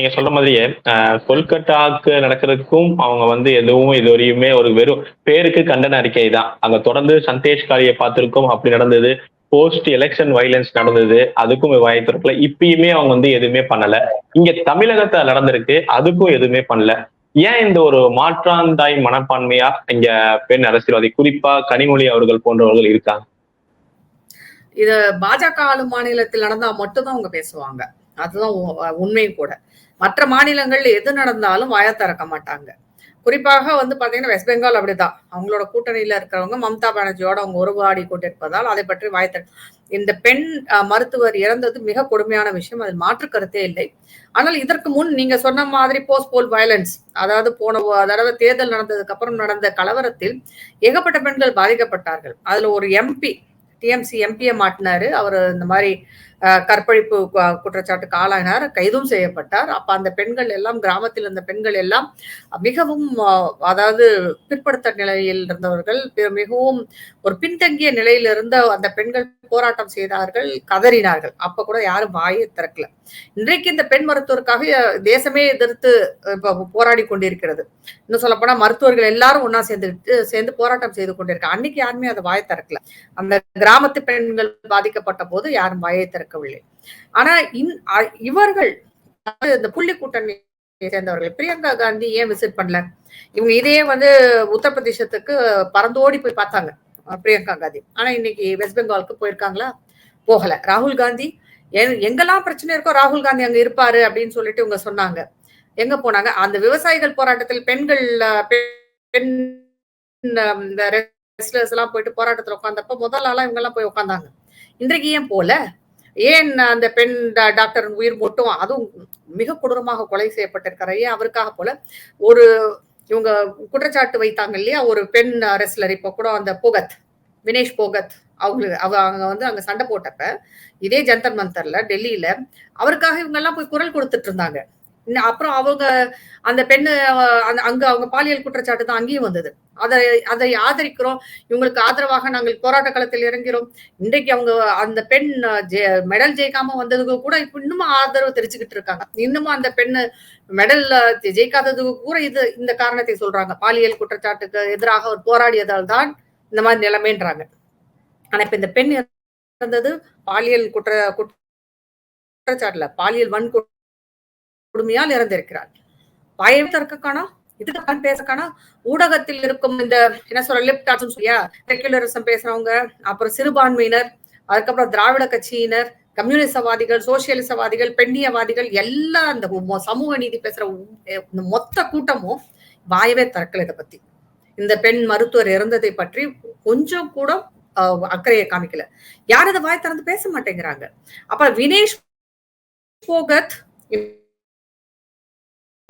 நீங்க சொல்ற மாதிரியே கொல்கட்டாக்கு நடக்கிறதுக்கும் அவங்க வந்து எதுவும் இது வரையுமே ஒரு வெறும் பேருக்கு கண்டன அறிக்கை தான். அங்க தொடர்ந்து சந்தேஷ் காளியை பார்த்திருக்கோம். அப்படி நடந்தது. போஸ்ட் எலெக்ஷன் வைலன்ஸ் நடந்தது. அதுக்கும் வாய்த்திருக்கல இப்பயுமே அவங்க வந்து எதுவுமே பண்ணல. இங்க தமிழகத்துல நடந்திருக்கு. அதுக்கும் எதுவுமே பண்ணல. ஏன் இந்த ஒரு மாற்றாந்தாய் மனப்பான்மையா இங்க பெண் அரசியல்வாதி குறிப்பா கனிமொழி அவர்கள் போன்றவர்கள் இருக்காங்க? இத பாஜக ஆளும் மாநிலத்தில் நடந்தா மட்டும்தான் அவங்க பேசுவாங்க. அதுதான் உண்மையும் கூட. மற்ற மாநிலங்கள்ல எது நடந்தாலும் வாய திறக்க மாட்டாங்க. குறிப்பாக வந்து பாத்தீங்கன்னா வெஸ்ட் பெங்கால் அப்படிதான். அவங்களோட கூட்டணியில இருக்கிறவங்க மம்தா பானர்ஜியோட அவங்க உறவாடி கொண்டிருப்பதால் அதை பற்றி வாய திற இந்த பெண் மருத்துவர் இறந்தது மிக கொடுமையான விஷயம். அதில் மாற்று கருத்தே இல்லை. ஆனால் இதற்கு முன் நீங்க சொன்ன மாதிரி போஸ்ட் போல் வயலன்ஸ் அதாவது போன அதாவது தடவை தேர்தல் நடந்ததுக்கு அப்புறம் நடந்த கலவரத்தில் ஏகப்பட்ட பெண்கள் பாதிக்கப்பட்டார்கள். அதுல ஒரு எம்பி டிஎம்சி எம்பியை மாட்டினாரு. அவர் இந்த மாதிரி கற்பழிப்பு குற்றச்சாட்டுக்கு ஆளானார் கைதும் செய்யப்பட்டார். அப்ப அந்த பெண்கள் எல்லாம் கிராமத்தில் இருந்த பெண்கள் எல்லாம் மிகவும் அதாவது பிற்படுத்த நிலையில் இருந்தவர்கள் மிகவும் ஒரு பின்தங்கிய நிலையில் இருந்த அந்த பெண்கள் போராட்டம் செய்தார்கள் கதறினார்கள். அப்ப கூட யாரும் வாயை திறக்கல. இன்றைக்கு இந்த பெண் மருத்துவருக்காக தேசமே எதிர்த்து இப்ப போராடி கொண்டிருக்கிறது. இன்னும் சொல்ல போனா மருத்துவர்கள் எல்லாரும் ஒன்னா சேர்ந்துட்டு சேர்ந்து போராட்டம் செய்து கொண்டிருக்காங்க அன்னைக்கு யாருமே அதை வாயை திறக்கல. அந்த கிராமத்து பெண்கள் பாதிக்கப்பட்ட போது யாரும் வாயை இருக்கவில்லை ஆனா இன் இவர்கள் இந்த புள்ளி கூட்டணி சேர்ந்தவர்கள் பிரியங்கா காந்தி ஏன் விசிட் பண்ணல? இவங்க இதையே வந்து உத்தரப்பிரதேசத்துக்கு பறந்தோடி போய் பார்த்தாங்க பிரியங்கா காந்தி. ஆனா இன்னைக்கு வெஸ்ட் பெங்காலுக்கு போயிருக்காங்களா? போகல. ராகுல் காந்தி எங்கெல்லாம் பிரச்சனை இருக்கோ ராகுல் காந்தி அங்க இருப்பாரு அப்படின்னு சொல்லிட்டு இவங்க சொன்னாங்க. எங்க போனாங்க? அந்த விவசாயிகள் போராட்டத்தில் பெண்கள் பெண் இந்த ரெஸ்லர்ஸ் எல்லாம் போயிட்டு போராட்டத்தில் உட்காந்தப்ப முதல் ஆளா இவங்க எல்லாம் போய் உட்காந்தாங்க இன்றைக்கு ஏன் போல? ஏன் அந்த பெண் டாக்டரின் டாக்டர் உயிர் மட்டும்? அதுவும் மிக கொடூரமாக கொலை செய்யப்பட்டிருக்கிறார். ஏன் அவருக்காக போல? ஒரு இவங்க குற்றச்சாட்டு வைத்தாங்க இல்லையா? ஒரு பெண் ரெஸ்லர் இப்போ கூட அந்த போகத் வினேஷ் போகத் அவங்களுக்கு அவ அவங்க வந்து அங்க சண்டை போட்டப்ப இதே ஜந்தர் மந்தர்ல டெல்லியில அவருக்காக இவங்க எல்லாம் போய் குரல் கொடுத்துட்டு இருந்தாங்க. அப்புறம் அவங்க அந்த பெண்ணு அந்த- அங்க அவங்க பாலியல் குற்றச்சாட்டு தான் அங்கேயும் வந்தது. அதை அதை ஆதரிக்கிறோம். இவங்களுக்கு ஆதரவாக நாங்கள் போராட்ட களத்தில் இறங்கிறோம் இன்றைக்கு அவங்க அந்த பெண் ஜெ- மெடல் ஜெயிக்காம வந்ததுக்கு கூட இப்ப இன்னமும் ஆதரவு தெரிஞ்சுக்கிட்டு இருக்காங்க. இன்னமும் அந்த பெண்ணு மெடல் ஜெயிக்காததுக்கு கூட இது இந்த காரணத்தை சொல்றாங்க. பாலியல் குற்றச்சாட்டுக்கு எதிராக அவர் போராடியதால் தான் இந்த மாதிரி நிலைமைன்றாங்க. ஆனா இப்ப இந்த பெண் இறந்தது பாலியல் குற்ற குற்றச்சாட்டுல பாலியல் கொடுமையால் இறந்திருக்கிறார். வாயை திறக்க இதுக்கு பேச பேசக்கானா ஊடகத்தில் இருக்கும் இந்த என்ன சொல்ற லிப்ட் சொல்லியா? செகுலரிசம் பேசுறவங்க அப்புறம் சிறுபான்மையினர் அதுக்கப்புறம் திராவிட கட்சியினர் கம்யூனிசவாதிகள் சோசியலிசவாதிகள் பெண்ணியவாதிகள் எல்லா அந்த சமூக நீதி பேசுற இந்த மொத்த கூட்டமும் வாயவே திறக்கல இதை பத்தி. இந்த பெண் மருத்துவர் இறந்ததை பற்றி கொஞ்சம் கூட அக்கறையை காமிக்கல. யாரும் இதை வாய் திறந்து பேச மாட்டேங்கிறாங்க? அப்ப வினேஷ் போகத்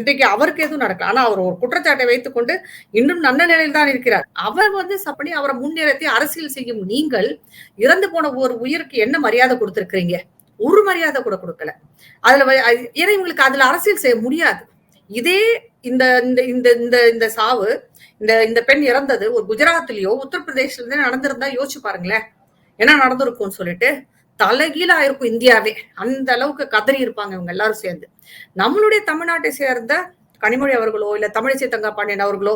இன்றைக்கு அவருக்கு எதுவும் நடக்கல. ஆனா அவர் ஒரு குற்றச்சாட்டை வைத்துக்கொண்டு இன்னும் நல்ல நிலையில் தான் இருக்கிறார். அவர் வந்து சப்படி அவரை முன்னிறுத்தி அரசியல் செய்யும் நீங்கள் இறந்து போன ஒரு உயிருக்கு என்ன மரியாதை கொடுத்திருக்கிறீங்க? ஒரு மரியாதை கூட கொடுக்கல. அதுல வ- ஏன்னா இவங்களுக்கு அதுல அரசியல் செய்ய முடியாது. இதே இந்த இந்த இந்த இந்த இந்த சாவு இந்த இந்த பெண் இறந்தது ஒரு குஜராத்லயோ உத்தரப்பிரதேசலயோ நடந்திருந்தா யோசிச்சு பாருங்களேன். என்ன நடந்திருக்கும்னு சொல்லிட்டு தலைகீழா இருக்கும் இந்தியாவே. அந்த அளவுக்கு கதறி இருப்பாங்க இவங்க எல்லாரும் சேர்ந்து. நம்மளுடைய தமிழ்நாட்டை சேர்ந்த கனிமொழி அவர்களோ இல்ல தமிழிசை தங்கா பாண்டியன் அவர்களோ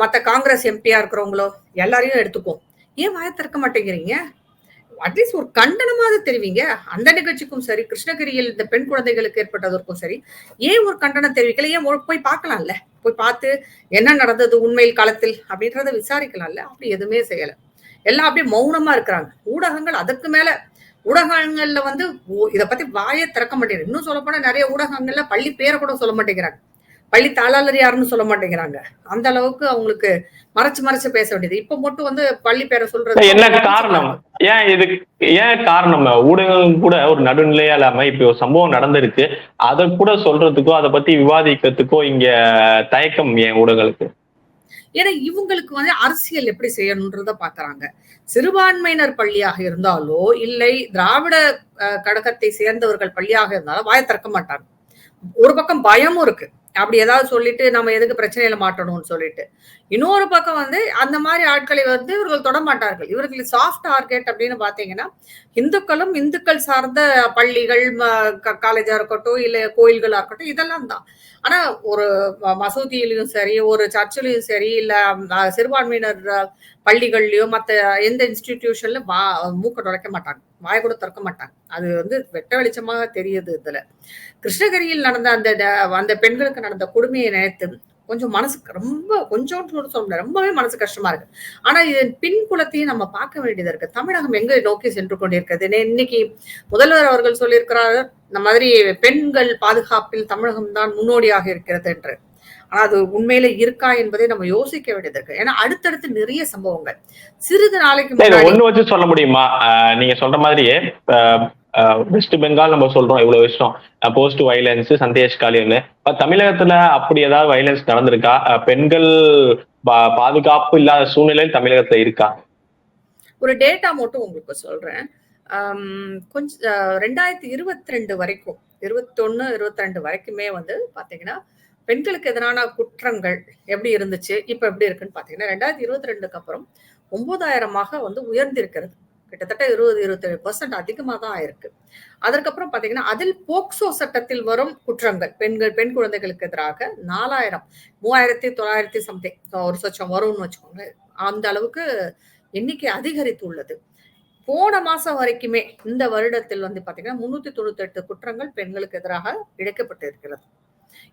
மற்ற காங்கிரஸ் எம்பியா இருக்கிறவங்களோ எல்லாரையும் எடுத்துக்குவோம். ஏன் வாய திறக்க மாட்டேங்கிறீங்க? அட்லீஸ்ட் ஒரு கண்டனமாவது தெரிவிங்க. அந்த நிகழ்ச்சிக்கும் சரி கிருஷ்ணகிரியில் இந்த பெண் குழந்தைகளுக்கு ஏற்பட்டதற்கும் சரி ஏன் ஒரு கண்டனம் தெரிவிக்கல? ஏன் போய் பார்க்கலாம்ல? போய் பார்த்து என்ன நடந்தது உண்மையில் களத்தில் அப்படின்றத விசாரிக்கலாம்ல? அப்படி எதுவுமே செய்யலை. எல்லாம் அப்படியே மௌனமா இருக்கிறாங்க. ஊடகங்கள் அதுக்கு மேல ஊடகங்கள்ல வந்து இத பத்தி வாயே திறக்க மாட்டேங்குது இன்னும் சொல்ல போனா நிறைய ஊடகங்கள்ல பள்ளி பேரை கூட சொல்ல மாட்டேங்கிறாங்க. பள்ளி தாளாளர் யாருன்னு சொல்ல மாட்டேங்கிறாங்க. அந்த அளவுக்கு அவங்களுக்கு மறைச்சு மறைச்சு பேச வேண்டியது. இப்ப மட்டும் வந்து பள்ளி பேரை சொல்றது என்ன காரணம்? ஏன் இதுக்கு ஏன் காரணம்? ஊடகம் கூட ஒரு நடுநிலையா இல்லாம இப்ப ஒரு சம்பவம் நடந்திருக்கு. அதை கூட சொல்றதுக்கோ அதை பத்தி விவாதிக்கிறதுக்கோ இங்க தயக்கம் ஏன் ஊடகங்களுக்கு? ஏன்னா இவங்களுக்கு வந்து அரசியல் எப்படி செய்யணுன்றத பாக்குறாங்க. சிறுபான்மையினர் பள்ளியாக இருந்தாலோ இல்லை திராவிட அஹ், கழகத்தை சேர்ந்தவர்கள் பள்ளியாக இருந்தாலும் வாய திறக்க மாட்டாங்க. ஒரு பக்கம் பயமும் இருக்கு. அப்படி ஏதாவது சொல்லிட்டு நம்ம எதுக்கு பிரச்சனையில மாட்டணும்னு சொல்லிட்டு. இன்னொரு பக்கம் வந்து அந்த மாதிரி ஆட்களை வந்து இவர்கள் தொட மாட்டார்கள் இவர்கள் சாஃப்ட் டார்கெட் அப்படின்னு பார்த்தீங்கன்னா இந்துக்களும் இந்துக்கள் சார்ந்த பள்ளிகள் காலேஜாக இருக்கட்டும் இல்லை கோயில்களாக இருக்கட்டும் இதெல்லாம் தான். ஆனால் ஒரு மசூதியிலையும் சரி ஒரு சர்ச்சிலையும் சரி இல்லை சிறுபான்மையினர் பள்ளிகள்லையோ மற்ற எந்த இன்ஸ்டிடியூஷன்ல வா மூக்க நுழைக்க மாட்டாங்க. வாய கூட திறக்க மாட்டாங்க. அது வந்து வெட்ட வெளிச்சமாக தெரியுது இதுல. கிருஷ்ணகிரியில் நடந்த அந்த அந்த பெண்களுக்கு நடந்த கொடுமையை நினைத்து கொஞ்சம் மனசுக்கு ரொம்ப கொஞ்சம் சொல்ல முடியாது. ரொம்பவே மனசு கஷ்டமா இருக்கு. ஆனா இதன் பின்புலத்தையும் நம்ம பார்க்க வேண்டியதா இருக்கு. தமிழகம் எங்க நோக்கி சென்று கொண்டிருக்கிறது? இன்னைக்கு முதல்வர் அவர்கள் சொல்லியிருக்கிறார் இந்த மாதிரி பெண்கள் பாதுகாப்பில் தமிழகம் தான் முன்னோடியாக இருக்கிறது என்று. ஆனா அது உண்மையில இருக்கா என்பதை நம்ம யோசிக்க வேண்டியது இருக்கு. ஏன்னா அடுத்தடுத்து நிறைய சம்பவங்கள். சிறிது நாளைக்கு ஒண்ணு வச்சு சொல்ல முடியுமா? நீங்க சொல்ற மாதிரியே வெஸ்ட் பெங்கால் நம்ம சொல்றோம் இவ்வளவு விஷயம். போஸ்ட் வயலன்ஸ் சந்தேஷ் காலின்னு தமிழகத்துல அப்படி ஏதாவது வயலன்ஸ் நடந்திருக்கா? பெண்கள் பாதுகாப்பு இல்லாத சூழ்நிலையில் தமிழகத்துல இருக்கா? ஒரு டேட்டா மட்டும் உங்களுக்கு சொல்றேன். கொஞ்சம் ரெண்டாயிரத்தி இருபத்தி ரெண்டு வரைக்கும் இருபத்தொன்னு இருபத்தி ரெண்டு வரைக்குமே வந்து பாத்தீங்கன்னா பெண்களுக்கு எதிரான குற்றங்கள் எப்படி இருந்துச்சு இப்ப எப்படி இருக்குன்னு பாத்தீங்கன்னா ரெண்டாயிரத்தி இருபத்தி ரெண்டுக்கு அப்புறம் ஒன்பதாயிரமாக வந்து உயர்ந்திருக்கிறது. கிட்டத்தட்ட இருபது இருபத்தேழு பர்சன்ட் அதிகமாக தான் ஆயிருக்கு அதற்கப்புறம் பாத்தீங்கன்னா அதில் போக்சோ சட்டத்தில் வரும் குற்றங்கள் பெண்கள் பெண் குழந்தைகளுக்கு எதிராக நாலாயிரம் மூவாயிரத்தி தொள்ளாயிரத்தி சம்திங் ஒரு சொச்சம் வரும்னு வச்சுக்கோங்க அந்த அளவுக்கு எண்ணிக்கை அதிகரித்துள்ளது. போன மாசம் வரைக்குமே இந்த வருடத்தில் வந்து பார்த்தீங்கன்னா முன்னூத்தி தொண்ணூத்தி எட்டு குற்றங்கள் பெண்களுக்கு எதிராக இழைக்கப்பட்டு இருக்கிறது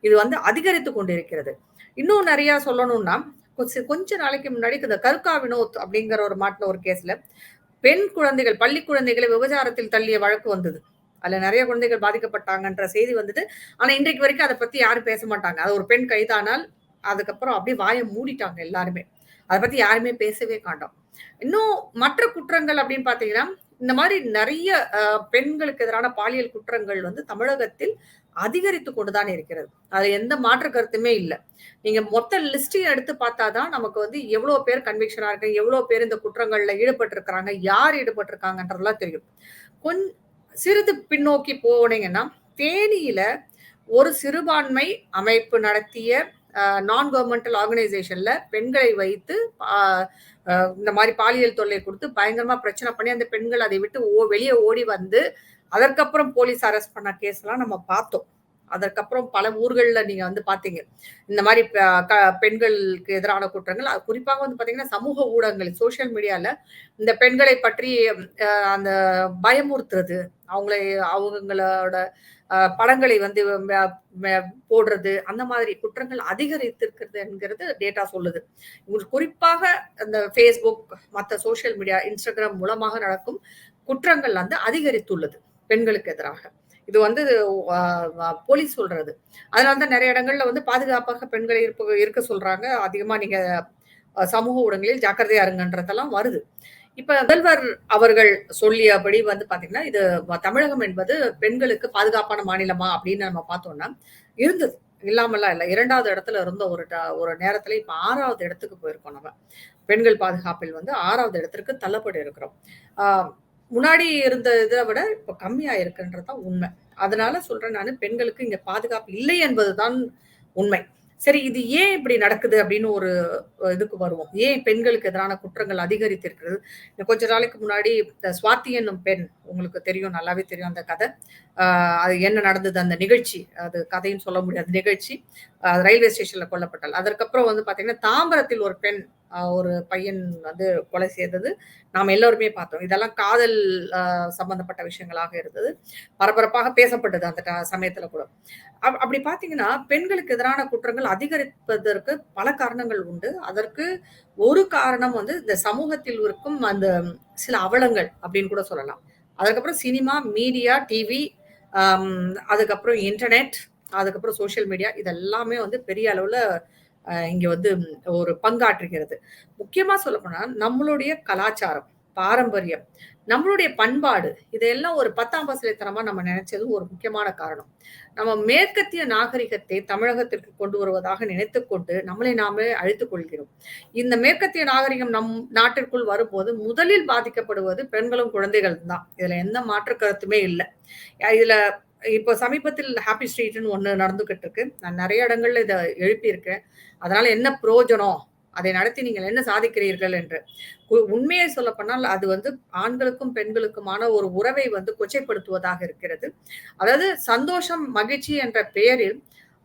இது வந்து அதிகரித்து கொண்டிருக்கிறது. இன்னும் நிறைய சொல்லணும்னா கொஞ்ச நாளைக்கு முன்னாடி இந்த கருக்கா வினோத் அப்படிங்கிற ஒரு மாட்டின ஒரு கேஸ்ல பெண் குழந்தைகள் பள்ளி குழந்தைகளை விபச்சாரத்தில் தள்ளிய வழக்கு வந்தது. அதுல நிறைய குழந்தைகள் பாதிக்கப்பட்டாங்கன்ற செய்தி வந்தது. ஆனா இன்றைக்கு வரைக்கும் அதை பத்தி யாரும் பேச மாட்டாங்க. அது ஒரு பெண் கைதானால் அதுக்கப்புறம் அப்படியே வாயை மூடிட்டாங்க எல்லாருமே. அதை பத்தி யாருமே பேசவே காண்டோம் இன்னும் மற்ற குற்றங்கள் அப்படின்னு பாத்தீங்கன்னா இந்த மாதிரி நிறைய பெண்களுக்கு எதிரான பாலியல் குற்றங்கள் வந்து தமிழகத்தில் அதிகரித்து கொண்டுதான் இருக்கிறது. அது எந்த மாற்று கருத்துமே இல்லை. நீங்க மொத்த லிஸ்டையும் எடுத்து பார்த்தாதான் நமக்கு வந்து எவ்வளவு பேர் கன்விக்ஷனா இருக்கு எவ்வளவு பேர் இந்த குற்றங்கள்ல ஈடுபட்டு இருக்கிறாங்க யார் ஈடுபட்டிருக்காங்கன்றதெல்லாம் தெரியும். கொஞ்சம் சிறிது பின்னோக்கி போனீங்கன்னா தேனியில ஒரு சிறுபான்மை அமைப்பு நடத்திய நான் கவர்மெண்டல் ஆர்கனைசேஷன்ல பெண்களை வைத்து இந்த மாதிரி பாலியல் தொல்லை கொடுத்து பயங்கரமா பிரச்சனை பண்ணி அந்த பெண்கள் அதை விட்டு ஓ வெளியே ஓடி வந்து அதற்கப்புறம் போலீஸ் அரெஸ்ட் பண்ண கேஸ் எல்லாம் நம்ம பார்த்தோம். அதற்கப்புறம் பல ஊர்களில் நீங்க வந்து பாத்தீங்க இந்த மாதிரி பெண்களுக்கு எதிரான குற்றங்கள். குறிப்பாக வந்து பாத்தீங்கன்னா சமூக ஊடகங்கள் சோசியல் மீடியால இந்த பெண்களை பற்றி அந்த பயமுறுத்துறது அவங்களை அவங்களோட படங்களை வந்து போடுறது அந்த மாதிரி குற்றங்கள் அதிகரித்திருக்கிறது என்கிறது டேட்டா சொல்லுது. குறிப்பாக அந்த ஃபேஸ்புக் மற்ற சோசியல் மீடியா இன்ஸ்டாகிராம் மூலமாக நடக்கும் குற்றங்கள் வந்து அதிகரித்துள்ளது. பெண்களுக்கு எதிராக. இது வந்து போலீஸ் சொல்றது. அதனால தான் நிறைய இடங்கள்ல வந்து பாதுகாப்பாக பெண்களை இருப்ப இருக்க சொல்றாங்க. அதிகமா நீங்க சமூக ஊடகங்களில் ஜாக்கிரதையா இருங்கன்றதெல்லாம் வருது. இப்ப முதல்வர் அவர்கள் சொல்லியபடி வந்து பாத்தீங்கன்னா இது தமிழகம் என்பது பெண்களுக்கு பாதுகாப்பான மாநிலமா அப்படின்னு நம்ம பார்த்தோம்னா இருந்தது. இல்லாமலாம் இல்லை. இரண்டாவது இடத்துல இருந்த ஒரு ஒரு நேரத்துல இப்ப ஆறாவது இடத்துக்கு போயிருக்கோம் நம்ம. பெண்கள் பாதுகாப்பில் வந்து ஆறாவது இடத்திற்கு தள்ளப்பட்டு இருக்கிறோம். ஆஹ் முன்னாடி இருந்த இதை விட இப்ப கம்மியா இருக்குன்றதுதான் உண்மை. அதனால சொல்றேன் நான் பெண்களுக்கு இங்க பாதுகாப்பு இல்லை என்பதுதான் உண்மை. சரி இது ஏன் இப்படி நடக்குது அப்படின்னு ஒரு இதுக்கு வருவோம். ஏன் பெண்களுக்கு எதிரான குற்றங்கள் அதிகரித்திருக்கிறது? கொஞ்ச நாளைக்கு முன்னாடி இந்த சுவாத்தி என்னும் பெண் உங்களுக்கு தெரியும் நல்லாவே தெரியும் அந்த கதை. அது என்ன நடந்தது அந்த நிகழ்ச்சி அது கதையும் சொல்ல முடியாது நிகழ்ச்சி. ரயில்வே ஸ்டேஷன்ல கொல்லப்பட்டால் அதற்கப்புறம் வந்து பாத்தீங்கன்னா தாம்பரத்தில் ஒரு பெண் ஒரு பையன் வந்து கொலை செய்தது. நாம் எல்லோருமே பார்த்தோம். இதெல்லாம் காதல் சம்பந்தப்பட்ட விஷயங்களாக இருந்தது. பரபரப்பாக பேசப்பட்டது அந்த சமயத்துல கூட. அப்படி பாத்தீங்கன்னா பெண்களுக்கு எதிரான குற்றங்கள் அதிகரிப்பதற்கு பல காரணங்கள் உண்டு. அதற்கு ஒரு காரணம் வந்து இந்த சமூகத்தில் இருக்கும் அந்த சில அவலங்கள் அப்படின்னு கூட சொல்லலாம். அதுக்கப்புறம் சினிமா மீடியா டிவி அதுக்கப்புறம் இன்டர்நெட் அதுக்கப்புறம் சோசியல் மீடியா இதெல்லாமே வந்து பெரிய அளவில் இங்கே வந்து ஒரு பங்காற்றுகிறது முக்கியமாக சொல்லப்போனால் நம்மளுடைய கலாச்சாரம். பாரம்பரியம் நம்மளுடைய பண்பாடு இதையெல்லாம் ஒரு பத்தாம் பசலைத்தனமா நம்ம நினைச்சது ஒரு முக்கியமான காரணம் நம்ம மேற்கத்திய நாகரிகத்தை தமிழகத்திற்கு கொண்டு வருவதாக நினைத்து கொண்டு நம்மளை நாமே அழித்துக் கொள்கிறோம் இந்த மேற்கத்திய நாகரிகம் நம் நாட்டிற்குள் வரும்போது முதலில் பாதிக்கப்படுவது பெண்களும் குழந்தைகள் தான் இதுல எந்த மாற்று கருத்துமே இல்லை இதுல இப்போ சமீபத்தில் ஹாப்பி ஸ்ட்ரீட்னு ஒன்று நடந்துகிட்டு இருக்கு. நான் நிறைய இடங்கள்ல இதை எழுப்பியிருக்கேன். அதனால என்ன பிரயோஜனம்? அதை நடத்தி நீங்கள் என்ன சாதிக்கிறீர்கள் என்று. உண்மையை சொல்லப்போனால் அது வந்து ஆண்களுக்கும், பெண்களுக்குமான ஒரு உறவை வந்து கொச்சைப்படுத்துவதாக இருக்கிறது. அதாவது சந்தோஷம், மகிழ்ச்சி என்ற பெயரில்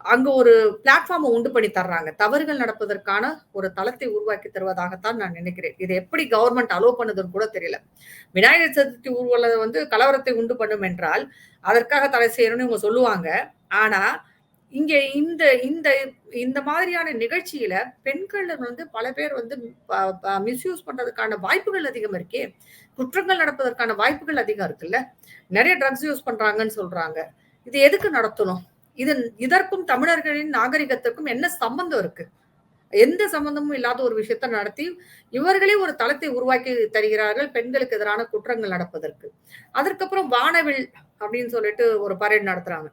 அங்க ஒரு பிளாட்ஃபார்மை உண்டு பண்ணி தர்றாங்க. தவறுகள் நடப்பதற்கான ஒரு தளத்தை உருவாக்கி தருவதாகத்தான் நான் நினைக்கிறேன். இது எப்படி கவர்மெண்ட் அலோவ் பண்ணுதுன்னு கூட தெரியல. விநாயகர் சதுர்த்தி ஊர்வலம் வந்து கலவரத்தை உண்டு பண்ணும் என்றால், அதற்காக தடை செய்யணும்னு இவங்க சொல்லுவாங்க. ஆனா, இங்கே இந்த இந்த இந்த மாதிரியான நிகழ்ச்சியில பெண்கள் வந்து பல பேர் வந்து மிஸ்யூஸ் பண்றதுக்கான வாய்ப்புகள் அதிகம் இருக்கே! குற்றங்கள் நடப்பதற்கான வாய்ப்புகள் அதிகம் இருக்குல்ல. நிறைய ட்ரக்ஸ் யூஸ் பண்றாங்கன்னு சொல்றாங்க. இது எதுக்கு நடத்தணும்? இது இதற்கும் தமிழர்களின் நாகரிகத்திற்கும் என்ன சம்பந்தம் இருக்கு? எந்த சம்பந்தமும் இல்லாத ஒரு விஷயத்த நடத்தி, இவர்களே ஒரு தளத்தை உருவாக்கி தருகிறார்கள், பெண்களுக்கு எதிரான குற்றங்கள் நடப்பதற்கு. அதற்கப்புறம் வானவில் அப்படின்னு சொல்லிட்டு ஒரு பரேட் நடத்துறாங்க.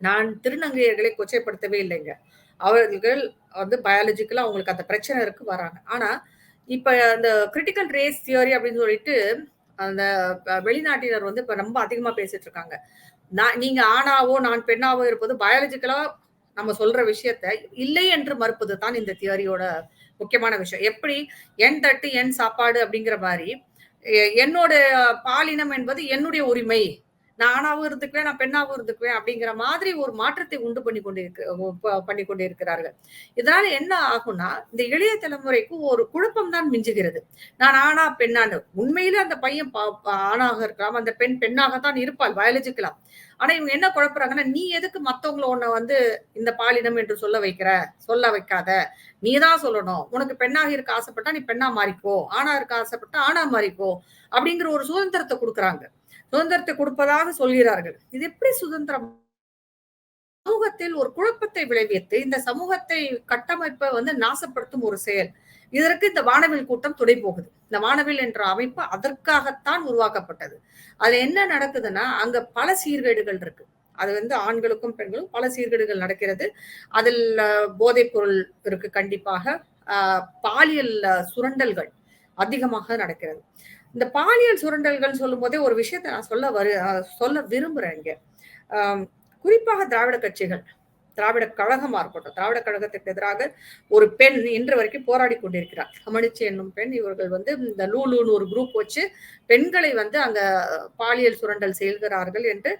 நான் திருநங்கையர்களை கொச்சைப்படுத்தவே இல்லைங்க. அவர்கள் வந்து பயாலஜிக்கலா அவங்களுக்கு அந்த பிரச்சனை இருக்கு வராங்க. ஆனா, இப்ப அந்த கிரிட்டிக்கல் ரேஸ் தியரி அப்படின்னு சொல்லிட்டு, அந்த வெளிநாட்டினர் வந்து இப்ப ரொம்ப அதிகமா பேசிட்டு இருக்காங்க. நான் நீங்க ஆணாவோ, நான் பெண்ணாவோ இருப்பது பயாலஜிக்கலா நம்ம சொல்ற விஷயத்த இல்லை என்று மறுப்பது தான் இந்த தியரியோட முக்கியமான விஷயம். எப்படி என் தட்டு, என் சாப்பாடு அப்படிங்கிற மாதிரி எ என்னோட பாலினம் என்பது என்னுடைய உரிமை. நான் ஆணாவும் இருந்துக்குவேன், நான் பெண்ணாவும் இருந்துக்குவேன் அப்படிங்கிற மாதிரி ஒரு மாற்றத்தை உண்டு பண்ணி கொண்டிருக்கு ப பண்ணி கொண்டிருக்கிறார்கள். இதனால என்ன ஆகும்னா, இந்த இளைய தலைமுறைக்கு ஒரு குழப்பம் தான் மிஞ்சுகிறது. நான் ஆணா, பெண்ணான்னு. உண்மையில அந்த பையன் பா ஆணாக இருக்கலாம். அந்த பெண் பெண்ணாகத்தான் இருப்பாள் பயாலஜிக்கலாம் ஆனா இவங்க என்ன குழப்புறாங்கன்னா, நீ எதுக்கு மத்தவங்கள உன்னை வந்து இந்த பாலினம் என்று சொல்ல வைக்கிற? சொல்ல வைக்காத. நீ தான் சொல்லணும். உனக்கு பெண்ணாக இருக்க ஆசைப்பட்டா நீ பெண்ணா மாறிக்கோ. ஆணா இருக்க ஆசைப்பட்டா ஆணா மாறிக்கோ. அப்படிங்கிற ஒரு சுதந்திரத்தை கொடுக்குறாங்க சுதந்திரத்தை கொடுப்பதாக சொல்கிறார்கள். இது எப்படி சுதந்திரம்? சமூகத்தில் ஒரு குழப்பத்தை விளைவித்து, இந்த சமூகத்தை கட்டமைப்பை வந்து நாசப்படுத்தும் ஒரு செயல். இதற்கு இந்த வானவில் கூட்டம் துணை போகுது. இந்த வானவில் என்ற அமைப்பு அதற்காகத்தான் உருவாக்கப்பட்டது. அதுல என்ன நடக்குதுன்னா, அங்க பல சீர்கேடுகள் இருக்கு. அது வந்து ஆண்களுக்கும், பெண்களுக்கும் பல சீர்கேடுகள் நடக்கிறது. அதில் போதைப் பொருள் இருக்கு கண்டிப்பாக. பாலியல் சுரண்டல்கள் அதிகமாக நடக்கிறது. இந்த பாலியல் சுரண்டல்கள் சொல்லும்போதே ஒரு விஷயத்த நான் சொல்ல வரு சொல்ல விரும்புறேன் இங்க. குறிப்பாக திராவிட கட்சிகள், திராவிட கழகமா இருக்கட்டும், திராவிட கழகத்திற்கு எதிராக ஒரு பெண் இன்று வரைக்கும் போராடிக் கொண்டிருக்கிறார். தமிழிச்சை என்னும் பெண் இவர்கள் வந்து இந்த லூலுன்னு ஒரு குரூப் வச்சு பெண்களை வந்து அங்க பாலியல் சுரண்டல் செய்கிறார்கள் என்று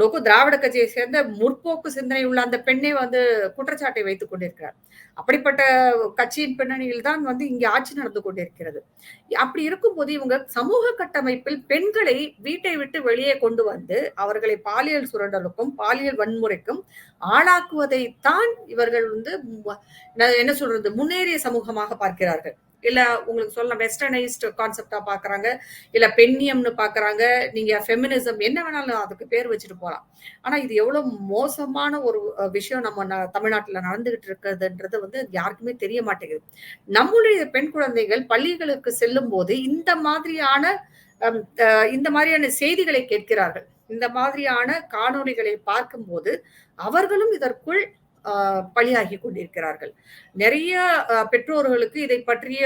லோகு திராவிட கட்சியை சேர்ந்த முற்போக்கு சிந்தனை உள்ள அந்த பெண்ணே வந்து குற்றச்சாட்டை வைத்துக் கொண்டிருக்கிறார். அப்படிப்பட்ட கட்சியின் பின்னணியில் தான் வந்து இங்கே ஆட்சி நடந்து கொண்டிருக்கிறது. அப்படி இருக்கும்போது இவங்க சமூக கட்டமைப்பில் பெண்களை வீட்டை விட்டு வெளியே கொண்டு வந்து, அவர்களை பாலியல் சுரண்டலுக்கும், பாலியல் வன்முறைக்கும் ஆளாக்குவதைத்தான் இவர்கள் வந்து என்ன சொல்றது? முன்னேறிய சமூகமாக பார்க்கிறார்கள். இல்ல உங்களுக்கு சொல்லலாம் வெஸ்டர்னைஸ்ட் கான்செப்டா பார்க்குறாங்க. இல்ல பெண்ணியம்னு பார்க்குறாங்க. நீங்க ஃபெமினிசம் என்ன வேணாலும் அதுக்கு பேர் வச்சுட்டு போகலாம் ஆனா இது எவ்வளவு மோசமான ஒரு விஷயம் நம்ம தமிழ்நாட்டில் தமிழ்நாட்டுல நடந்துகிட்டு இருக்கிறதுன்றது வந்து யாருக்குமே தெரிய மாட்டேங்குது. நம்மளுடைய பெண் குழந்தைகள் பள்ளிகளுக்கு செல்லும் போது இந்த மாதிரியான இந்த மாதிரியான செய்திகளை கேட்கிறார்கள். இந்த மாதிரியான காணொளிகளை பார்க்கும்போது, அவர்களும் இதற்குள் பலியாகி கொண்டிருக்கிறார்கள். நிறைய பெற்றோர்களுக்கு இதை பற்றிய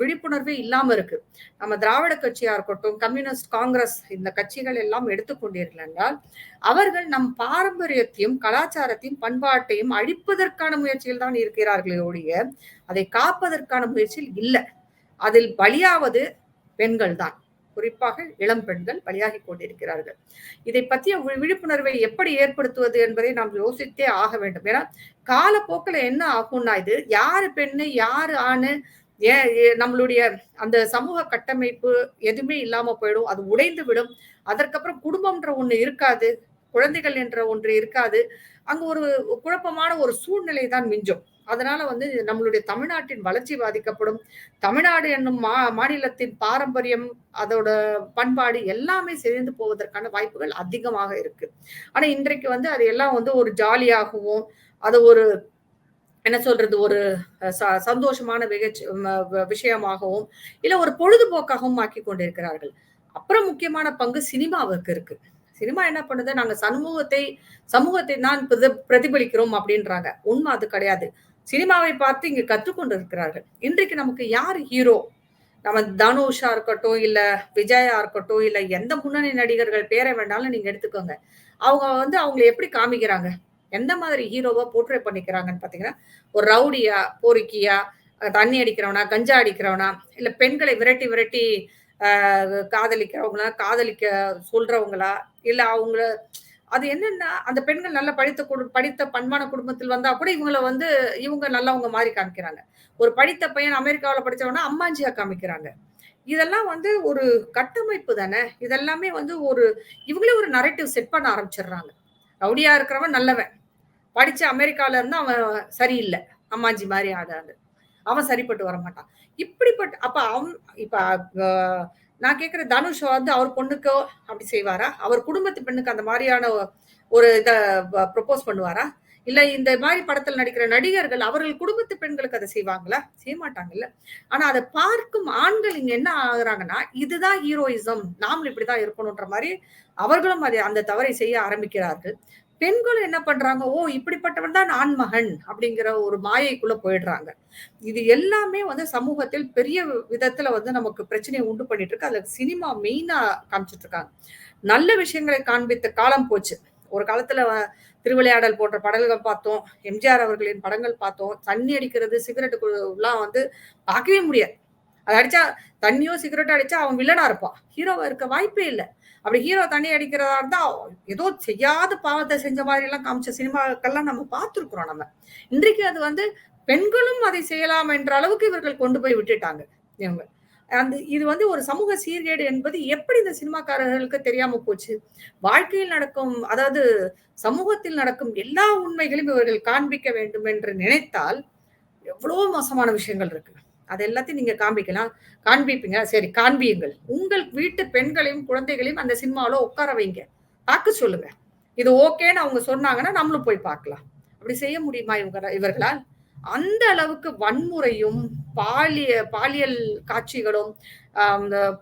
விழிப்புணர்வே இல்லாம இருக்கு. நம்ம திராவிட கட்சியா இருக்கட்டும், கம்யூனிஸ்ட், காங்கிரஸ் இந்த கட்சிகள் எல்லாம் எடுத்துக்கொண்டீர்கள் என்றால், அவர்கள் நம் பாரம்பரியத்தையும், கலாச்சாரத்தையும், பண்பாட்டையும் அழிப்பதற்கான முயற்சியில் தான் இருக்கிறார்களே ஒழிய, அதை காப்பதற்கான முயற்சியில் இல்லை அதில் பலியாவது பெண்கள் தான். குறிப்பாக இளம் பெண்கள் பலியாகி கொண்டிருக்கிறார்கள். இதை பற்றிய விழிப்புணர்வை எப்படி ஏற்படுத்துவது என்பதை நாம் யோசித்தே ஆக வேண்டும். ஏன்னா, காலப்போக்கில் என்ன ஆகும்னா இது, யாரு பெண்ணு, யாரு ஆணு, ஏன் நம்மளுடைய அந்த சமூக கட்டமைப்பு எதுவுமே இல்லாம போயிடும். அது உடைந்து விடும். அதற்கப்புறம் குடும்பம்ன்ற ஒண்ணு இருக்காது. குழந்தைகள் என்ற ஒன்று இருக்காது. அங்க ஒரு குழப்பமான ஒரு சூழ்நிலை தான் மிஞ்சும். அதனால வந்து நம்மளுடைய தமிழ்நாட்டின் வளர்ச்சி பாதிக்கப்படும். தமிழ்நாடு என்னும் மா மாநிலத்தின் பாரம்பரியம், அதோட பண்பாடு எல்லாமே சிதைந்து போவதற்கான வாய்ப்புகள் அதிகமாக இருக்கு. ஆனா இன்றைக்கு வந்து அது எல்லாம் வந்து ஒரு ஜாலியாகவும், அதை ஒரு என்ன சொல்றது? ஒரு ச சந்தோஷமான விகச் விஷயமாகவும், இல்லை ஒரு பொழுதுபோக்காகவும் ஆக்கி கொண்டிருக்கிறார்கள். அப்புறம் முக்கியமான பங்கு சினிமாவுக்கு இருக்கு. சினிமா என்ன பண்ணுது? நாங்க சமூகத்தை சமூகத்தை தான் பிரதிபலிக்கிறோம் அப்படின்றாங்க. உண்மை அது கிடையாது. சினிமாவை பார்த்து இங்கு கற்றுக்கொண்டு இருக்கிறார்கள். இன்றைக்கு நமக்கு யார் ஹீரோ? நம்ம தனுஷா இருக்கட்டும் இல்ல விஜயா இருக்கட்டும் இல்ல எந்த முன்னணி நடிகர்கள் பேரை வேணாலும் நீங்க எடுத்துக்கோங்க அவங்க வந்து அவங்களை எப்படி காமிக்கிறாங்க எந்த மாதிரி ஹீரோவா போர்ட்ரே பண்ணிக்கிறாங்கன்னு பாத்தீங்கன்னா ஒரு ரவுடியா போரிக்கியா தண்ணி அடிக்கிறவனா கஞ்சா அடிக்கிறவனா இல்ல பெண்களை விரட்டி விரட்டி ஆஹ் காதலிக்கிறவங்களா காதலிக்க சொல்றவங்களா இல்ல அவங்கள அது என்னன்னா அந்த பெண்கள் நல்ல படித்த படித்த பண்பான குடும்பத்தில் வந்தா கூட இவங்கள வந்து இவங்க நல்லவங்க மாதிரி காமிக்கிறாங்க. ஒரு படித்த பையன் அமெரிக்காவில் படித்தவனா அம்மாஞ்சியா காமிக்கிறாங்க. இதெல்லாம் வந்து ஒரு கட்டமைப்பு தானே? இதெல்லாமே வந்து ஒரு இவங்களே ஒரு நரேட்டிவ் செட் பண்ண ஆரம்பிச்சிடுறாங்க. ரவுடியா இருக்கிறவன் நல்லவன். படிச்ச அமெரிக்கால இருந்து அவன் சரியில்லை. அம்மாஞ்சி மாதிரி ஆகாது. அவன் சரிப்பட்டு வர மாட்டான் இப்படிப்பட்ட அப்ப அவன் இப்ப நான் கேக்குற தனுஷ் வந்து அவர் பொண்ணுக்கோ அப்படி செய்வாரா? அவர் குடும்பத்து பெண்ணுக்கு அந்த மாதிரியான ஒரு இதை ப்ரொப்போஸ் பண்ணுவாரா? இல்ல இந்த மாதிரி படத்தில் நடிக்கிற நடிகர்கள் அவர்கள் குடும்பத்து பெண்களுக்கு அதை செய்வாங்களா? செய்ய மாட்டாங்கல்ல. ஆனா அதை பார்க்கும் ஆண்கள் இங்க என்ன ஆகுறாங்கன்னா இதுதான் ஹீரோயிசம் நாமளும் இப்படிதான் இருக்கணும்ன்ற மாதிரி அவர்களும் அதை அந்த தவறை செய்ய ஆரம்பிக்கிறார்கள். பெண்கள் என்ன பண்றாங்க? ஓ இப்படிப்பட்டவன் தான் ஆண்மகன் அப்படிங்கிற ஒரு மாயைக்குள்ள போயிடுறாங்க. இது எல்லாமே வந்து சமூகத்தில் பெரிய விதத்துல வந்து நமக்கு பிரச்சனையை உண்டு பண்ணிட்டு இருக்கு அதுல சினிமா மெயினா காமிச்சிட்டு இருக்காங்க நல்ல விஷயங்களை காண்பித்த காலம் போச்சு. ஒரு காலத்துல திருவிளையாடல் போன்ற படல்கள் பார்த்தோம். எம்ஜிஆர் அவர்களின் படங்கள் பார்த்தோம். தண்ணி அடிக்கிறது சிகரெட்டு எல்லாம் வந்து பார்க்கவே முடியாது. அது அடிச்சா தண்ணியோ சிகரெட்டோ அடிச்சா அவன் வில்லனா இருப்பான். ஹீரோவா இருக்க வாய்ப்பே இல்லை. அப்படி ஹீரோ தண்ணி அடிக்கிறதா இருந்தா ஏதோ செய்யாத பாவத்தை செஞ்ச மாதிரி எல்லாம் காமிச்ச சினிமாக்கள்லாம் நம்ம பார்த்துருக்குறோம் நம்ம. இன்றைக்கு அது வந்து பெண்களும் அதை செய்யலாம் என்ற அளவுக்கு இவர்கள் கொண்டு போய் விட்டுட்டாங்க இவங்க. அந்த இது வந்து ஒரு சமூக சீர்கேடு என்பது எப்படி இந்த சினிமாக்காரர்களுக்கு தெரியாம போச்சு? வாழ்க்கையில் நடக்கும் அதாவது சமூகத்தில் நடக்கும் எல்லா உண்மைகளையும் இவர்கள் காண்பிக்க வேண்டும் என்று நினைத்தால் எவ்வளோ மோசமான விஷயங்கள் இருக்கு. அது எல்லாத்தையும் நீங்க காண்பிக்கலாம். காண்பிப்பீங்க. சரி காண்பியுங்கள். உங்கள் வீட்டு பெண்களையும் குழந்தைகளையும் அந்த சினிமாவில உட்கார வைங்க. பார்க்க சொல்லுங்க. இது ஓகேன்னு அவங்க சொன்னாங்கன்னா நம்மளும் போய் பார்க்கலாம். அப்படி செய்ய முடியுமா இவங்க இவர்களால்? அந்த அளவுக்கு வன்முறையும் பாலிய பாலியல் காட்சிகளும்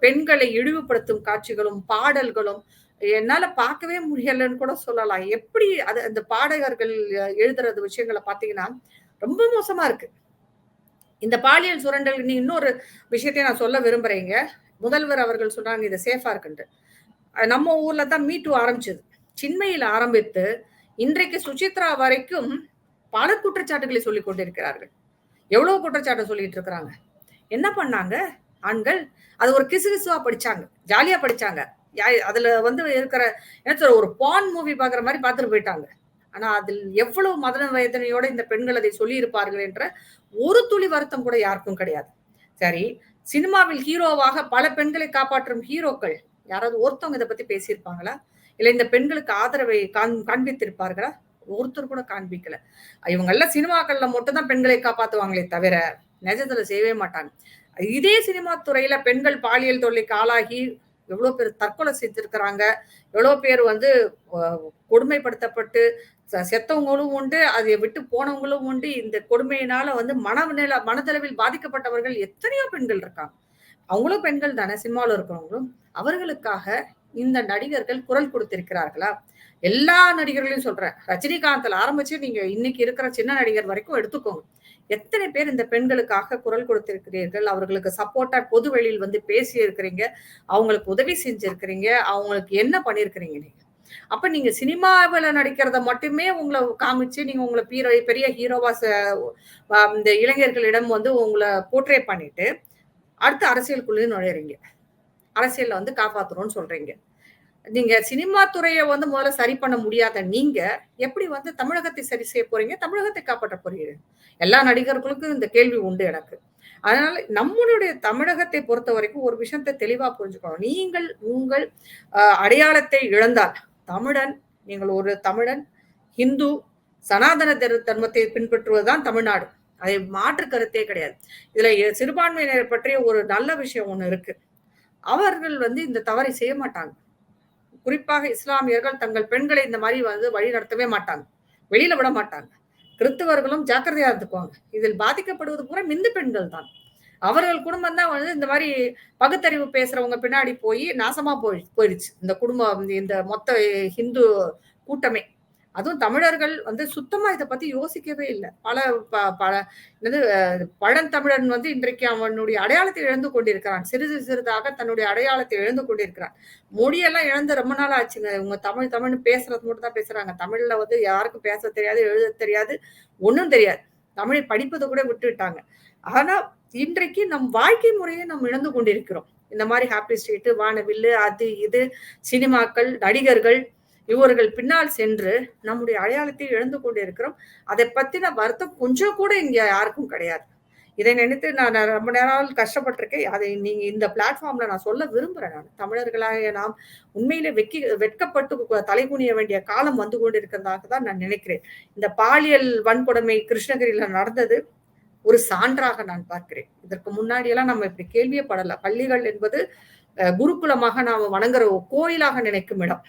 பெண்களை இழிவுபடுத்தும் காட்சிகளும் பாடல்களும் என்னால பார்க்கவே முடியலன்னு கூட சொல்லலாம். எப்படி அது அந்த பாடகர்கள் எழுதுறது விஷயங்களை பார்த்தீங்கன்னா ரொம்ப மோசமா இருக்கு. இந்த பாலியல் சுரண்டல் நீ இன்னொரு விஷயத்தையும் நான் சொல்ல விரும்புறேங்க. முதல்வர் அவர்கள் சொன்னாங்க இது சேஃபா இருக்குன்ட்டு. நம்ம ஊர்ல தான் மீட்டு ஆரம்பிச்சது. சின்மையில் ஆரம்பித்து இன்றைக்கு சுசித்ரா வரைக்கும் பல குற்றச்சாட்டுகளை சொல்லிக் கொண்டிருக்கிறார்கள். எவ்வளவு குற்றச்சாட்டு சொல்லிட்டு இருக்கிறாங்க? என்ன பண்ணாங்க? ஆண்கள் அது ஒரு கிசுகிசுவா படிச்சாங்க ஜாலியா படிச்சாங்க. யா- அதுல வந்து இருக்கிற என்ன சொல்ற ஒரு பான் மூவி பாக்குற மாதிரி பார்த்துட்டு போயிட்டாங்க. ஆனா அதில் எவ்வளவு மதன வேதனையோட இந்த பெண்கள் அதை சொல்லி இருப்பார்கள் என்ற ஒரு துளி வருத்தம் கூட யாருக்கும் கிடையாது. சரி சினிமாவில் ஹீரோவாக பல பெண்களை காப்பாற்றும் ஹீரோக்கள் யாராவது ஒருத்தவங்க இதை பத்தி பேசியிருப்பாங்களா? இல்ல இந்த பெண்களுக்கு ஆதரவை காண் காண்பித்திருப்பார்களா? ஒருத்தர் கூட காண்பிக்கல. இவங்க எல்லாம் சினிமாக்கள்ல மட்டும்தான் பெண்களை காப்பாத்துவாங்களே தவிர நிஜத்துல செய்யவே மாட்டாங்க. இதே சினிமா துறையில பெண்கள் பாலியல் தொல்லைக்கு ஆளாகி எவ்வளவு பேர் தற்கொலை செஞ்சிருக்கிறாங்க எவ்வளவு பேர் வந்து கொடுமைப்படுத்தப்பட்டு செத்தவங்களும் உண்டு அதை விட்டு போனவங்களும் உண்டு. இந்த கொடுமையினால வந்து மனநில மனதளவில் பாதிக்கப்பட்டவர்கள் எத்தனையோ பெண்கள் இருக்காங்க. அவங்களும் பெண்கள் தானே சினிமாவில் இருக்கிறவங்களும். அவர்களுக்காக இந்த நடிகர்கள் குரல் கொடுத்திருக்கிறார்களா? எல்லா நடிகர்களையும் சொல்றேன். ரஜினிகாந்த்ல ஆரம்பிச்சு நீங்க இன்னைக்கு இருக்கிற சின்ன நடிகர் வரைக்கும் எடுத்துக்கோங்க. எத்தனை பேர் இந்த பெண்களுக்காக குரல் கொடுத்திருக்கிறீர்கள்? அவர்களுக்கு சப்போர்ட்டா பொது வெளியில் வந்து பேசி இருக்கிறீங்க அவங்களுக்கு உதவி செஞ்சிருக்கிறீங்க. அவங்களுக்கு என்ன பண்ணிருக்கிறீங்க நீங்க? அப்ப நீங்க சினிமாவில் நடிக்கிறத மட்டுமே உங்களை காமிச்சு நீங்க உங்களை பீரோ பெரிய ஹீரோவா இந்த இளைஞர்களிடம் வந்து உங்களை போர்ட்ரே பண்ணிட்டு அடுத்து அரசியலுக்குள்ளே நுழையிறீங்க. அரசியல்ல வந்து காப்பாத்துறோம்னு சொல்றீங்க. நீங்க சினிமா துறையை வந்து முதல்ல சரி பண்ண முடியாத நீங்க எப்படி வந்து தமிழகத்தை சரி செய்ய போறீங்க தமிழகத்தை காப்பாற்ற போறீங்க? எல்லா நடிகர்களுக்கும் இந்த கேள்வி உண்டு எனக்கு. அதனால நம்மளுடைய தமிழகத்தை பொறுத்த வரைக்கும் ஒரு விஷயத்தை தெளிவா புரிஞ்சுக்கணும். நீங்கள் உங்கள் அடையாளத்தை இழந்தால் தமிழன் நீங்கள் ஒரு தமிழன் ஹிந்து சனாதன தர்- தர்மத்தை பின்பற்றுவதுதான் தமிழ்நாடு. அதை மாற்று கருத்தே கிடையாது. இதுல சிறுபான்மையினரை சிறுபான்மையினர் பற்றிய ஒரு நல்ல விஷயம் ஒன்று இருக்கு. அவர்கள் வந்து இந்த தவறை செய்ய மாட்டாங்க. குறிப்பாக இஸ்லாமியர்கள் தங்கள் பெண்களை இந்த மாதிரி வந்து வழி நடத்தவே மாட்டாங்க. வெளியில விட மாட்டாங்க. கிறிஸ்தவர்களும் ஜாக்கிரதையா இருந்துக்குவாங்க. இதில் பாதிக்கப்படுவது பூரா மிந்து பெண்கள் தான் அவர்கள் குடும்பம் தான் வந்து இந்த மாதிரி பகுத்தறிவு பேசுறவங்க பின்னாடி போய் நாசமா போய் போயிடுச்சு இந்த குடும்பம் இந்த மொத்த ஹிந்து கூட்டமே. அதுவும் தமிழர்கள் வந்து சுத்தமா இதை பத்தி யோசிக்கவே இல்லை. பல ப- பல என்னது பழந்தமிழன் வந்து இன்றைக்கு அவனுடைய அடையாளத்தை இழந்து கொண்டிருக்கிறான். சிறிது சிறிதாக தன்னுடைய அடையாளத்தை இழந்து கொண்டிருக்கிறான். மொழியெல்லாம் இழந்து ரொம்ப நாள் ஆச்சுங்க. இவங்க தமிழ் தமிழ்னு பேசுறது மட்டும் தான் பேசுறாங்க. தமிழ்ல வந்து யாருக்கும் பேச தெரியாது எழுத தெரியாது ஒன்றும் தெரியாது. தமிழை படிப்பதை கூட விட்டுவிட்டாங்க. ஆனா இன்றைக்கு நம் வாழ்க்கை முறையை நாம் இழந்து கொண்டிருக்கிறோம். இந்த மாதிரி ஹாப்பி ஸ்ட்ரீட்டு வானவில்லு அது இது சினிமாக்கள் நடிகர்கள் இவர்கள் பின்னால் சென்று நம்முடைய அடையாளத்தை இழந்து கொண்டிருக்கிறோம். அதை பத்தின வருத்தம் கொஞ்சம் கூட இங்க யாருக்கும் கிடையாது. இதை நினைத்து நான் ரொம்ப நேரம் கஷ்டப்பட்டிருக்கேன். அதை நீங்க இந்த பிளாட்ஃபார்ம்ல நான் சொல்ல விரும்புறேன் நான். தமிழர்களாக நாம் உண்மையிலே வெக்கி வெட்கப்பட்டு தலைகுனிய வேண்டிய காலம் வந்து கொண்டிருக்கிறதாக தான் நான் நினைக்கிறேன். இந்த பாலியல் வன்கொடுமை கிருஷ்ணகிரியில நடந்தது ஒரு சான்றாக நான் பார்க்கிறேன். இதற்கு முன்னாடியெல்லாம் நம்ம இப்படி கேள்வியே படல பள்ளிகள் என்பது குருகுலமாக நாம் வணங்குற கோயிலாக நினைக்கும் இடம்.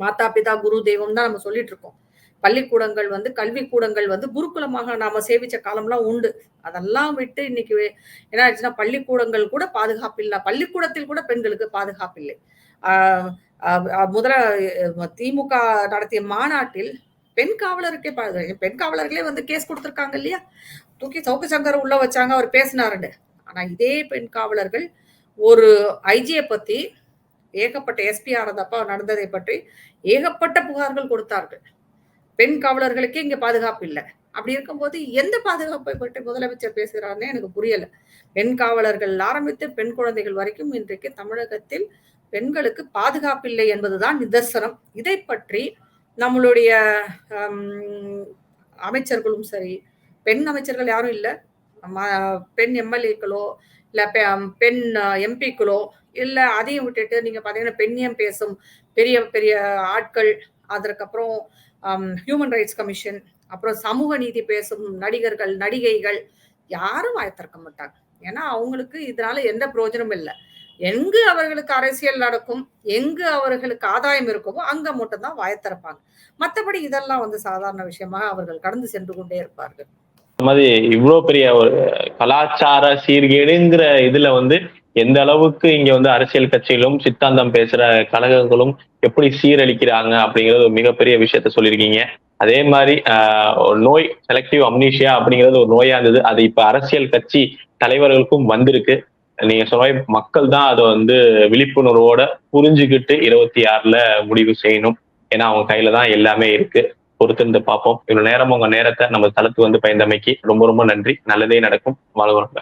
மாதா பிதா குரு தெய்வம் தான் நம்ம சொல்லிட்டு இருக்கோம். பள்ளிக்கூடங்கள் வந்து கல்விக்கூடங்கள் வந்து குருகுலமாக நாம சேவிச்ச காலம்லாம் உண்டு. அதெல்லாம் விட்டு இன்னைக்கு என்ன ஆச்சுன்னா பள்ளிக்கூடங்கள் கூட பாதுகாப்பு இல்லை பள்ளிக்கூடத்தில் கூட பெண்களுக்கு பாதுகாப்பு இல்லை முதல திமுக நடத்திய மாநாட்டில் பெண் காவலருக்கே பெண் காவலர்களே வந்து கேஸ் கொடுத்துருக்காங்க இல்லையா? தூக்கி சவுக்கு சங்கர் உள்ள வச்சாங்க அவர் பேசினாருன்னு. ஆனா இதே பெண் காவலர்கள் ஒரு ஐஜியை பத்தி ஏகப்பட்ட எஸ்பி இருந்தப்ப நடந்ததை பற்றி ஏகப்பட்ட புகார்கள் கொடுத்தார்கள். பெண் காவலர்களுக்கே இங்க பாதுகாப்பு இல்லை. அப்படி இருக்கும்போது எந்த பாதுகாப்பை பற்றி முதலமைச்சர் பேசுகிறாருன்னு எனக்கு புரியல. பெண் காவலர்கள் ஆரம்பித்து பெண் குழந்தைகள் வரைக்கும் இன்றைக்கு தமிழகத்தில் பெண்களுக்கு பாதுகாப்பு இல்லை என்பதுதான் நிதர்சனம். இதை பற்றி நம்மளுடைய அமைச்சர்களும் சரி பெண் அமைச்சர்கள் யாரும் இல்லை. பெண் எம்எல்ஏக்களோ இல்லை பெ- பெண் எம்பிக்களோ இல்லை அதையும் விட்டுட்டு நீங்கள் பார்த்தீங்கன்னா பெண்ணியம் பேசும்? பெரிய பெரிய ஆட்கள் அதற்கப்புறம் ஹியூமன் ரைட்ஸ் கமிஷன் அப்புறம் சமூக நீதி பேசும் நடிகர்கள் நடிகைகள் யாரும் வாய் திறக்க மாட்டாங்க. ஏன்னா அவங்களுக்கு இதனால எந்த பிரயோஜனமும் இல்லை. எங்கு அவர்களுக்கு அரசியல் நடக்கும் எங்கு அவர்களுக்கு ஆதாயம் இருக்குமோ அங்க மட்டும்தான் வாய் திறப்பாங்க. மற்றபடி இதெல்லாம் வந்து சாதாரண விஷயமாக அவர்கள் கடந்து சென்று கொண்டே இருப்பார்கள். மாதிரி இவ்வளவு பெரிய ஒரு கலாச்சார சீர்கேடுங்கிற இதுல வந்து எந்த அளவுக்கு இங்க வந்து அரசியல் கட்சிகளும் சித்தாந்தம் பேசுற கழகங்களும் எப்படி சீரழிக்கிறாங்க அப்படிங்கிறது ஒரு மிகப்பெரிய விஷயத்த சொல்லியிருக்கீங்க. அதே மாதிரி ஆஹ், ஒரு நோய் செலக்டிவ் அம்னீஷியா அப்படிங்கிறது ஒரு நோயா இருந்தது. அது இப்ப அரசியல் கட்சி தலைவர்களுக்கும் வந்திருக்கு. நீங்க சொன்ன மக்கள் தான் அதை வந்து விழிப்புணர்வோட புரிஞ்சுக்கிட்டு இருபத்தி ஆறுல முடிவு செய்யணும். ஏன்னா அவங்க கையில தான் எல்லாமே இருக்கு. பொறுத்திருந்து பார்ப்போம். இவ்வளவு நேரம் உங்க நேரத்தை நம்ம தளத்துக்கு வந்து பயந்தமைக்கு ரொம்ப ரொம்ப நன்றி. நல்லதே நடக்கும். வாழ்வாங்க